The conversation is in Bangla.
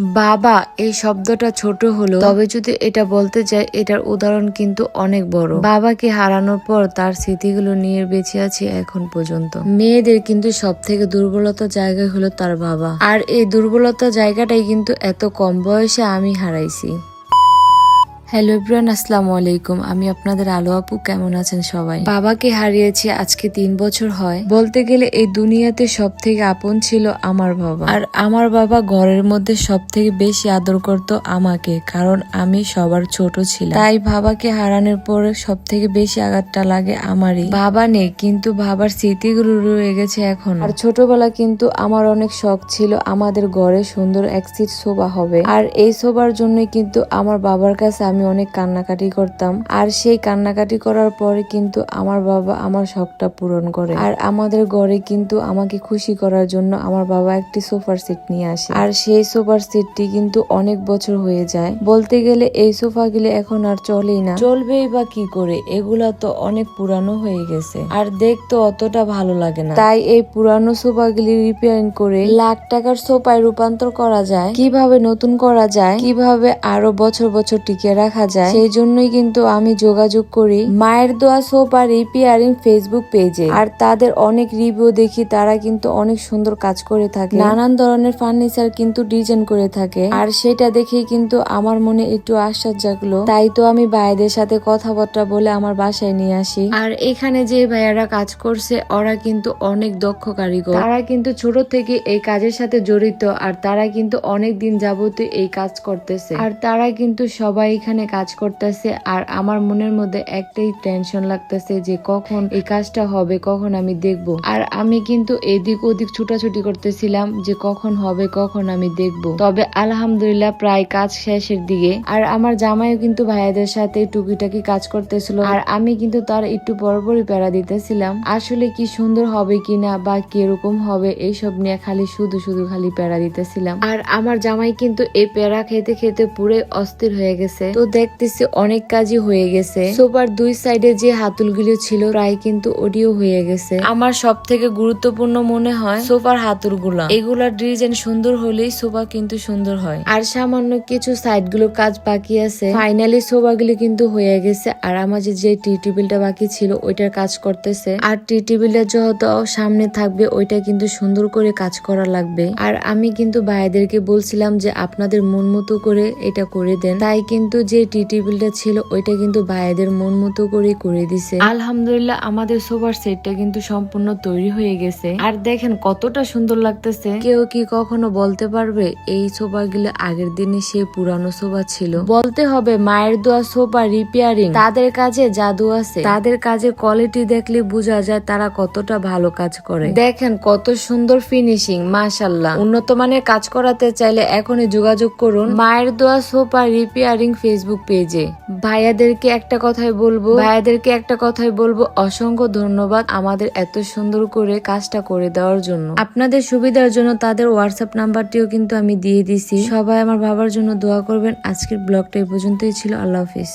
বাবা, এই শব্দটা ছোট হলো। তবে যদি এটা বলতে চাই এটার উদাহরণ কিন্তু অনেক বড়। বাবাকে হারানোর পর তার স্মৃতিগুলো নিয়ে বেঁচে আছে এখন পর্যন্ত। মেয়েদের কিন্তু সব থেকে দুর্বলতা জায়গা হলো তার বাবা। আর এই দুর্বলতা জায়গাটাই কিন্তু এত কম বয়সে আমি হারাইছি। হ্যালো এভরিওয়ান আসসালামু আলাইকুম। আমি আপনাদের আলো আপু, কেমন আছেন সবাই? বাবাকে হারিয়েছি, আজকে তিন বছর হয়। বলতে গেলে এই দুনিয়াতে সব থেকে আপন ছিল আমার বাবা। আর আমার বাবা ঘরের মধ্যে সব থেকে বেশি আদর করত আমাকে, কারণ আমি সবার ছোট ছিলাম। তাই বাবাকে হারানোর পরে সব থেকে বেশি আঘাতটা লাগে আমারই। বাবা নেই, কিন্তু বাবার স্মৃতিগুলো রয়ে গেছে এখন। আর ছোটবেলা কিন্তু আমার অনেক শখ ছিল, আমাদের ঘরে সুন্দর এক সিট শোভা হবে। আর এই শোভার জন্যই কিন্তু আমার বাবার কাছে আমি অনেক কান্নাকাটি করতাম। আর সেই কান্নাকাটি করার পরে কিন্তু আমার বাবা আমার শখটা পূরণ করে। আর আমাদের ঘরে কিন্তু আমাকে খুশি করার জন্য আমার বাবা একটি সোফার সিট নিয়ে আসে। আর সেই সোফার সিটটি কিন্তু অনেক বছর হয়ে যায়। বলতে গেলে এই সোফা গুলো এখন আর চলেই না। চলবেই বা কি করে? এগুলা তো অনেক পুরানো হয়ে গেছে। আর দেখতে অতটা ভালো লাগে না। তাই এই পুরানো সোফা গুলি রিপেয়ারিং করে লাখ টাকার সোফায় রূপান্তর করা যায়। কীভাবে নতুন করা যায়? কীভাবে আরও বছর বছর টিকে রাখা যায়, সেই জন্যই কিন্তু আমি যোগাযোগ করি মায়ের দোয়া সোফা রিপেয়ারিং ফেসবুক পেজে আর তাদের অনেক রিভিউ দেখি, তারা কিন্তু অনেক সুন্দর কাজ করে থাকে। নানান ধরনের ফার্নিচার কিন্তু ডিজাইন করে থাকে। আর সেটা দেখেই কিন্তু আমার মনে একটু আশ্বাস জাগলো। তাই তো আমি ভাইদের সাথে কথাবার্তা বলে আমার বাসায় নিয়ে আসি। আর এখানে যে ভাইয়ারা কাজ করছে, ওরা কিন্তু অনেক দক্ষ কারিগর। তারা কিন্তু ছোট থেকে এই কাজের সাথে জড়িত, আর তারা কিন্তু অনেক দিন যাবতীয় এই কাজ করতেছে। আর তারা কিন্তু সবাই এখানে কাজ করতেছে আর আমার মনের মধ্যে একটাই টেনশন লাগতেছে যে কখন এই কাজটা হবে, কখন আমি দেখব। আর আমি কিন্তু এদিক ওদিক ছুটাছুটি করতেছিলাম যে কখন হবে, কখন আমি দেখব। তবে আলহামদুলিল্লাহ প্রায় কাজ শেষের দিকে। আর আমার জামাইও কিন্তু ভাইয়াদের সাথে টুকিটাকি কাজ করতেছিল। আর আমি কিন্তু তার একটু পরপরই প্যারা দিতেছিলাম। আসলে কি সুন্দর হবে কিনা বা কীরকম হবে, এইসব নিয়ে খালি শুধু শুধু খালি প্যারা দিতেছিলাম। আর আমার জামাই কিন্তু এই প্যারা খেতে খেতে পুরো অস্থির হয়ে গেছে। তো দেখতেছি অনেক কাজই হয়ে গেছে। সোফার দুই সাইডে যে হাতুলগুলো ছিল, প্রায় কিন্তু ওডিও হয়ে গেছে। আমার সব থেকে গুরুত্বপূর্ণ মনে হয় সোফার হাতুলগুলা। এগুলার ডিজাইন সুন্দর হলেই সোফা কিন্তু সুন্দর হয়। আর সামান্য কিছু সাইডগুলো কাজ বাকি আছে। ফাইনালি সোফা গুলো কিন্তু হয়ে গেছে, আর আমার যে টি টেবিলটা বাকি ছিল, ওইটার কাজ করতেছে। আর টি টেবিলটা যত সামনে থাকবে, ওইটা কিন্তু সুন্দর করে কাজ করা লাগবে। আর আমি কিন্তু ভাইদেরকে বলছিলাম যে, আপনাদের মন মতো করে এটা করে দেন। তাই কিন্তু যে টি টেবিলটা ছিল ওইটা কিন্তু ভাইদের মন মতো করে করে দিছে। আলহামদুলিল্লাহ আমাদের সোফার সেটটা কিন্তু সম্পূর্ণ তৈরি হয়ে গেছে। আর দেখেন কতটা সুন্দর লাগতেছে। কেউ কি কখনো বলতে পারবে এই সোফা গুলো আগের দিনে সে পুরানো সোফা ছিল? বলতে হবে মায়ের দোয়া সোফা রিপেয়ারিং তাদের কাজে জাদু আছে। তাদের কাজে কোয়ালিটি দেখলে বোঝা যায় তারা কতটা ভালো কাজ করে। দেখেন কত সুন্দর ফিনিশিং মাশাল্লাহ উন্নত মানের কাজ করাতে চাইলে এখনই যোগাযোগ করুন। মায়ের দোয়া সোফা রিপেয়ারিং ফেসবুক পেজে ভাইয়াদেরকে একটা কথাই বলব, ভাইয়াদেরকে একটা কথাই বলব, অসংখ্য ধন্যবাদ আমাদের এত সুন্দর করে কাজটা করে দেওয়ার জন্য। আপনাদের সুবিধার জন্য তাদের হোয়াটসঅ্যাপ নাম্বারটিও কিন্তু আমি দিয়ে দিছি। সবাই আমার বাবার জন্য দোয়া করবেন। আজকের ব্লগটা এই পর্যন্তই ছিল। আল্লাহ হাফিজ।